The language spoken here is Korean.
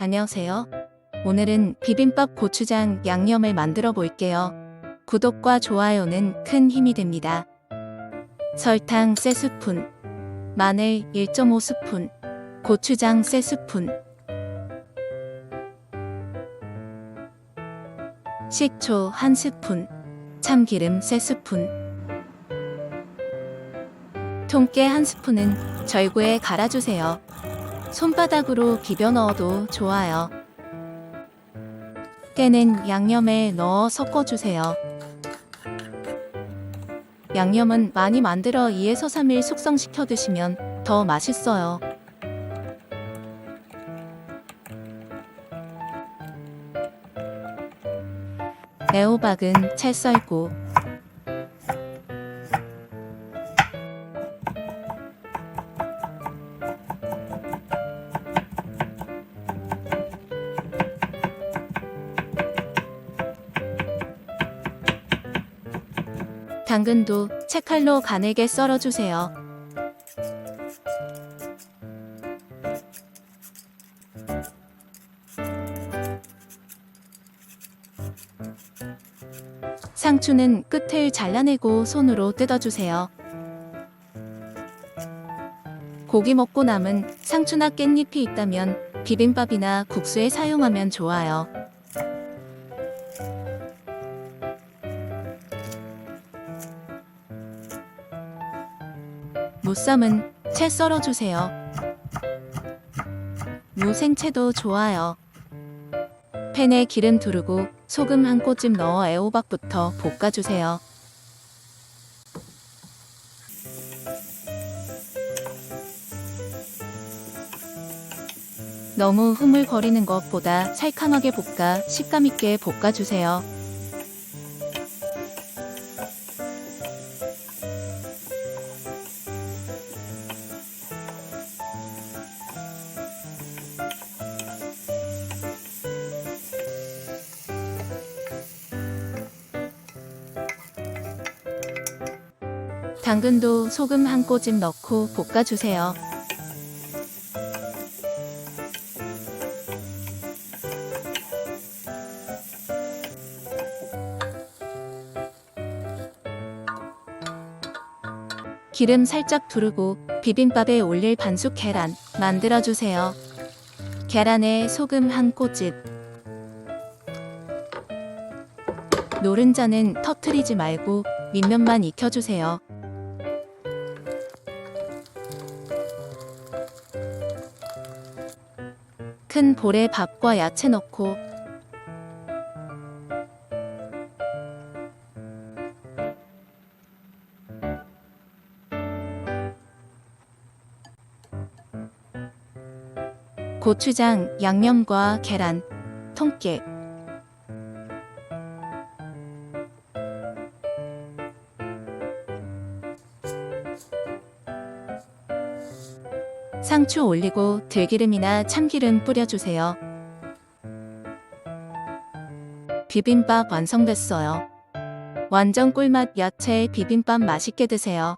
안녕하세요. 오늘은 비빔밥 고추장 양념을 만들어 볼게요. 구독과 좋아요는 큰 힘이 됩니다. 설탕 3스푼, 마늘 1.5스푼, 고추장 3스푼, 식초 1스푼, 참기름 3스푼, 통깨 1스푼은 절구에 갈아주세요. 손바닥으로 비벼 넣어도 좋아요. 깨는 양념에 넣어 섞어주세요. 양념은 많이 만들어 2에서 3일 숙성시켜 드시면 더 맛있어요. 애호박은 채 썰고 당근도 채칼로 가늘게 썰어주세요. 상추는 끝을 잘라내고 손으로 뜯어주세요. 고기 먹고 남은 상추나 깻잎이 있다면 비빔밥이나 국수에 사용하면 좋아요. 무쌈은 채 썰어주세요. 무생채도 좋아요. 팬에 기름 두르고 소금 한 꼬집 넣어 애호박부터 볶아주세요. 너무 흐물거리는 것보다 살캉하게 볶아 식감 있게 볶아주세요. 당근도 소금 한 꼬집 넣고 볶아주세요. 기름 살짝 두르고 비빔밥에 올릴 반숙 계란 만들어주세요. 계란에 소금 한 꼬집 노른자는 터트리지 말고 밑면만 익혀주세요. 큰 볼에 밥과 야채 넣고 고추장, 양념과 계란, 통깨 상추 올리고 들기름이나 참기름 뿌려주세요. 비빔밥 완성됐어요. 완전 꿀맛 야채 비빔밥 맛있게 드세요.